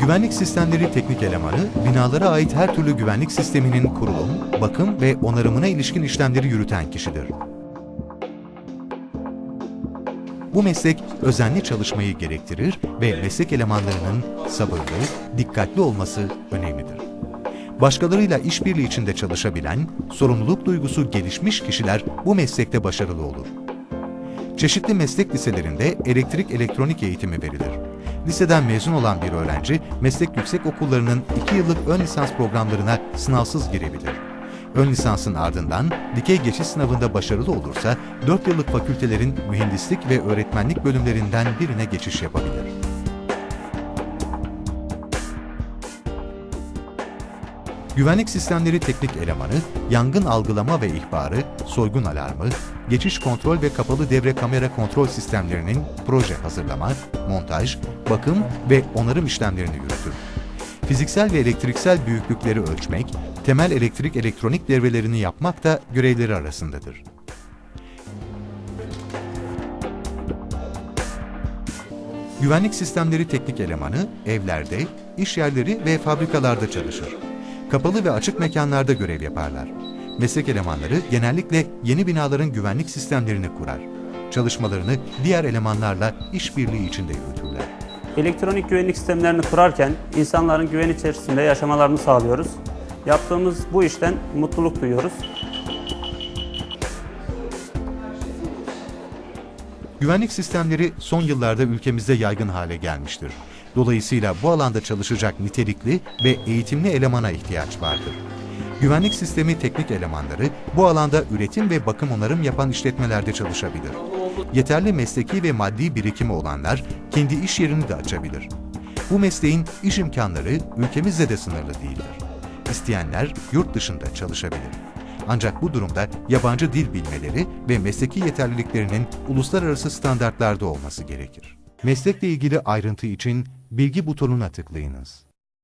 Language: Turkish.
Güvenlik sistemleri teknik elemanı, binalara ait her türlü güvenlik sisteminin kurulum, bakım ve onarımına ilişkin işlemleri yürüten kişidir. Bu meslek özenli çalışmayı gerektirir ve meslek elemanlarının sabırlı, dikkatli olması önemlidir. Başkalarıyla işbirliği içinde çalışabilen, sorumluluk duygusu gelişmiş kişiler bu meslekte başarılı olur. Çeşitli meslek liselerinde elektrik elektronik eğitimi verilir. Liseden mezun olan bir öğrenci, meslek yüksek okullarının 2 yıllık ön lisans programlarına sınavsız girebilir. Ön lisansın ardından dikey geçiş sınavında başarılı olursa 4 yıllık fakültelerin mühendislik ve öğretmenlik bölümlerinden birine geçiş yapabilir. Güvenlik sistemleri teknik elemanı, yangın algılama ve ihbarı, soygun alarmı, geçiş kontrol ve kapalı devre kamera kontrol sistemlerinin proje hazırlama, montaj, bakım ve onarım işlemlerini yürütür. Fiziksel ve elektriksel büyüklükleri ölçmek, temel elektrik elektronik devrelerini yapmak da görevleri arasındadır. Güvenlik sistemleri teknik elemanı evlerde, iş yerleri ve fabrikalarda çalışır. Kapalı ve açık mekanlarda görev yaparlar. Meslek elemanları genellikle yeni binaların güvenlik sistemlerini kurar. Çalışmalarını diğer elemanlarla işbirliği içinde yürütürler. Elektronik güvenlik sistemlerini kurarken insanların güven içerisinde yaşamalarını sağlıyoruz. Yaptığımız bu işten mutluluk duyuyoruz. Güvenlik sistemleri son yıllarda ülkemizde yaygın hale gelmiştir. Dolayısıyla bu alanda çalışacak nitelikli ve eğitimli elemana ihtiyaç vardır. Güvenlik sistemi teknik elemanları bu alanda üretim ve bakım onarım yapan işletmelerde çalışabilir. Yeterli mesleki ve maddi birikimi olanlar kendi iş yerini de açabilir. Bu mesleğin iş imkanları ülkemizde de sınırlı değildir. İsteyenler yurt dışında çalışabilir. Ancak bu durumda yabancı dil bilmeleri ve mesleki yeterliliklerinin uluslararası standartlarda olması gerekir. Meslekle ilgili ayrıntı için bilgi butonuna tıklayınız.